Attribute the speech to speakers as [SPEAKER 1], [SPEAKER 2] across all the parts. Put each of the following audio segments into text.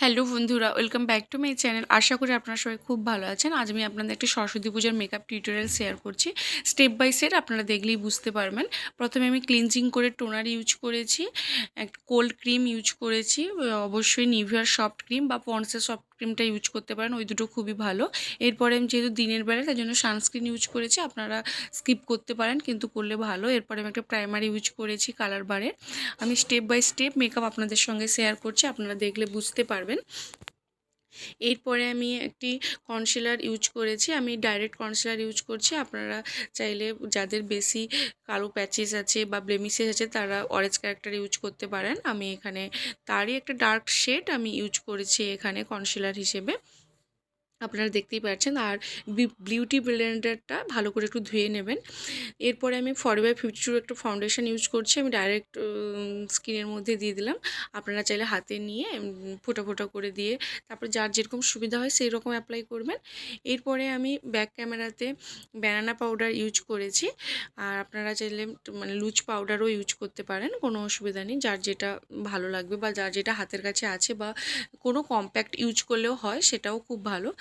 [SPEAKER 1] Hello বন্ধুরা, welcome back to my channel. আশা করি আপনারা সবাই খুব ভালো আছেন। আজ আমি আপনাদের একটি সরস্বতী পূজার মেকআপ টিউটোরিয়াল শেয়ার করছি। স্টেপ বাই স্টেপ আপনারা দেখলেই বুঝতে পারবেন। প্রথমে আমি ক্লিনজিং করে টোনার ইউজ করেছি একটা কোল্ড ক্রিম ইউজ করেছি, অবশ্যই নিভিয়ার সফট ক্রিম বা পন্সের সফট ক্রিমটা ইউজ করতে পারেন, ওই দুটো খুবই ভালো। এরপরে আমি যেহেতু দিনের বেলা তার জন্য সানস্ক্রিন ইউজ করেছি, আপনারা স্কিপ করতে পারেন, কিন্তু করলে ভালো। এরপরে আমি একটা প্রাইমারি ইউজ করেছি কালার বারের আমি স্টেপ বাই স্টেপ মেকআপ আপনাদের সঙ্গে শেয়ার করছি, আপনারা দেখলে বুঝতে পারবেন। এরপরে আমি একটি কনসিলার ইউজ করেছি। আমি ডাইরেক্ট কনসিলার ইউজ করছি। আপনারা চাইলে যাদের বেশি কালো প্যাচেস আছে বা ব্লেমিসেস আছে, তারা অরেঞ্জ ক্যারেক্টার ইউজ করতে পারেন। আমি এখানে তারই একটা ডার্ক শেড আমি ইউজ করেছি এখানে কনসিলার হিসেবে। আপনারা দেখতেই পাচ্ছেন। আর বিউটি ব্লেন্ডারটা ভালো করে একটু ধুয়ে নেবেন। এরপরে আমি ফর বাই টুর একটা ফাউন্ডেশন ইউজ করছি। আমি ডাইরেক্ট স্কিনের মধ্যে দিয়ে দিলাম। আপনারা চাইলে হাতে নিয়ে ফোটা ফোটা করে দিয়ে তারপর যার যেরকম সুবিধা হয় সেই রকম অ্যাপ্লাই করবেন। এরপরে আমি ব্যাক ক্যামেরাতে ব্যানানা পাউডার ইউজ করেছি। আর আপনারা চাইলে মানে লুজ পাউডারও ইউজ করতে পারেন। কোনো অসুবিধা নেই। যার যেটা ভালো লাগবে বা যার যেটা হাতের কাছে আছে বা কোনো কম্প্যাক্ট ইউজ করলেও হয়, সেটাও খুব ভালো।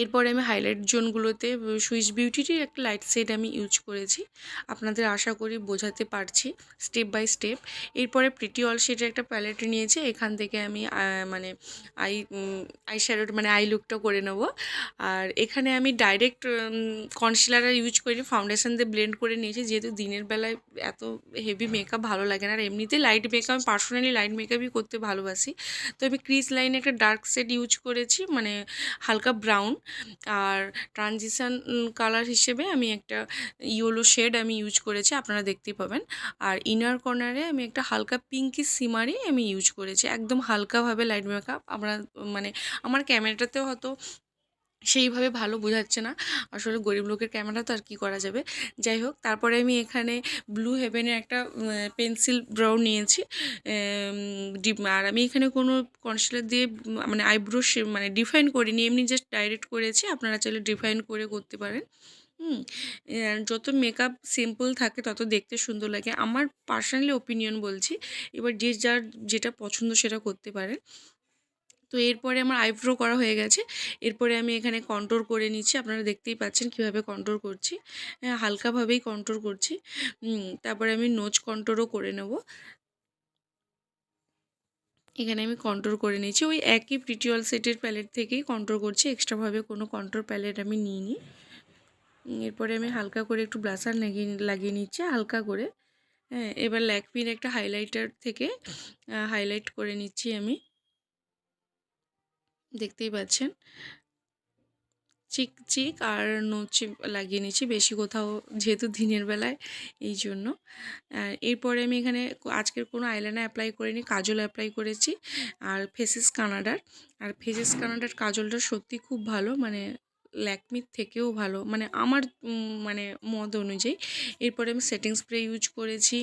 [SPEAKER 1] এরপরে আমি হাইলাইট জোনগুলোতে সুইচ বিউটিটির একটা লাইট সেট আমি ইউজ করেছি। আপনাদের আশা করি বোঝাতে পারছি স্টেপ বাই স্টেপ এরপরে প্রিটি অল শেডের একটা প্যালেট নিয়েছি, এখান থেকে আমি মানে আই আই শ্যাডোড মানে আই লুকটা করে নেব। আর এখানে আমি ডাইরেক্ট কনসিলার ইউজ করি ফাউন্ডেশন দিয়ে ব্লেন্ড করে নিয়েছি, যেহেতু দিনের বেলায় এত হেভি মেকআপ ভালো লাগে না। আর এমনিতে লাইট মেকআপ আমি পার্সোনালি লাইট মেকআপই করতে ভালোবাসি। তো আমি ক্রিজ লাইনে একটা ডার্ক শেড ইউজ করেছি মানে হালকা ব্রাউন আর ট্রানজিশান কালার হিসেবে আমি একটা ইয়েলো শেড আমি ইউজ করেছি, আপনারা দেখতেই পাবেন। আর ইনার কর্নারে আমি একটা হালকা পিঙ্কি সিমারি আমি ইউজ করেছি, একদম হালকাভাবে লাইট মেকআপ আমরা মানে আমার ক্যামেরাটাতেও হয়তো সেইভাবে ভালো বোঝাচ্ছে না। আসলে গরিব লোকের ক্যামেরা তো আর কী করা যাবে? যাই হোক, তারপরে আমি এখানে ব্লু হেভেনের একটা পেন্সিল ব্রাউ নিয়েছি। ডিপ আর আমি এখানে কোনো কনসিলার দিয়ে মানে আইব্রো মানে ডিফাইন করিনি, এমনি জাস্ট ডাইরেক্ট করেছি। আপনারা চাইলে ডিফাইন করে করতে পারেন। হুম যত মেকআপ সিম্পল থাকে, তত দেখতে সুন্দর লাগে। আমার পার্সোনালি ওপিনিয়ন বলছি, এবার যে যার, যেটা পছন্দ সেটা করতে পারেন। তো এরপরে আমার আইব্রো করা হয়ে গেছে। এরপরে আমি এখানে কন্ট্রোল করে নিচ্ছি। আপনারা দেখতেই পাচ্ছেন কীভাবে কন্ট্রোল করছি। হ্যাঁ, হালকাভাবেই কন্ট্রোল করছি। তারপরে আমি নোচ কন্ট্রোলও করে নেব। এখানে আমি কন্ট্রোল করে নিয়েছি। ওই একই প্রিটিওয়াল সেটের প্যালেট থেকেই কন্ট্রোল করছি। এক্সট্রাভাবে কোনো কন্ট্রোল প্যালেট আমি নিইনি। এরপরে আমি হালকা করে একটু ব্লাসার লাগিয়ে লাগিয়ে নিচ্ছি হালকা করে। হ্যাঁ এবার ল্যাকপির একটা হাইলাইটার থেকে হাইলাইট করে নিচ্ছি আমি। দেখতেই পাচ্ছেন। চিক চিক আর নোচে লাগিয়ে নিচ্ছি বেশি কোথাও, যেহেতু দিনের বেলায়, এই জন্য। এরপরে আমি এখানে আজকের কোনো আইলাইনার অ্যাপ্লাই করিনি, কাজল অ্যাপ্লাই করেছি। আর ফেসেস কানাডার আর ফেসেস কানাডার কাজলটা সত্যি খুব ভালো মানে ল্যাকমির থেকেও ভালো। মানে আমার মানে মত অনুযায়ী। এরপরে আমি সেটিং স্প্রে ইউজ করেছি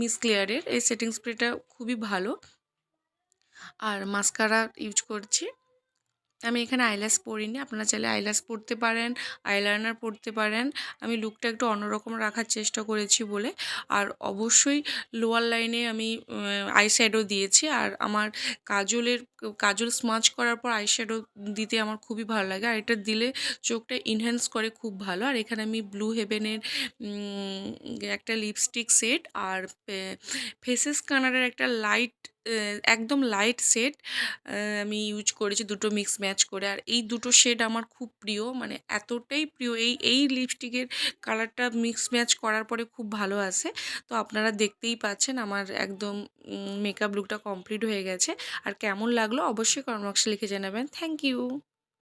[SPEAKER 1] মিস ক্লিয়ারের এই সেটিং স্প্রেটা খুবই ভালো। আর মাস্কারা ইউজ করছি। আমি এখানে আইলাস পরিনি। আপনারা চাইলে আইলাস পরতে পারেন আইলাইনার পরতে পারেন। আমি লুকটা একটু অন্যরকম রাখার চেষ্টা করেছি বলে। আর অবশ্যই লোয়ার লাইনে আমি আই শ্যাডো দিয়েছি। আর আমার কাজলের, কাজল স্মাচ করার পর আই শ্যাডো দিতে আমার খুবই ভালো লাগে। আর এটা দিলে চোখটা ইনহ্যান্স করে খুব ভালো। আর এখানে আমি ব্লু হেভেনের একটা লিপস্টিক সেট আর ফেসেস কানারের একটা লাইট একদম লাইট শেড আমি ইউজ করেছি দুটো মিক্স ম্যাচ করে। আর এই দুটো শেড আমার খুব প্রিয় মানে এতটাই প্রিয়। এই এই লিপস্টিকের কালারটা মিক্স ম্যাচ করার পরে খুব ভালো আসে তো আপনারা দেখতেই পাচ্ছেন আমার একদম মেকআপ লুকটা কমপ্লিট হয়ে গেছে। আর কেমন লাগল অবশ্যই কমেন্ট বক্সে লিখে জানাবেন। Thank you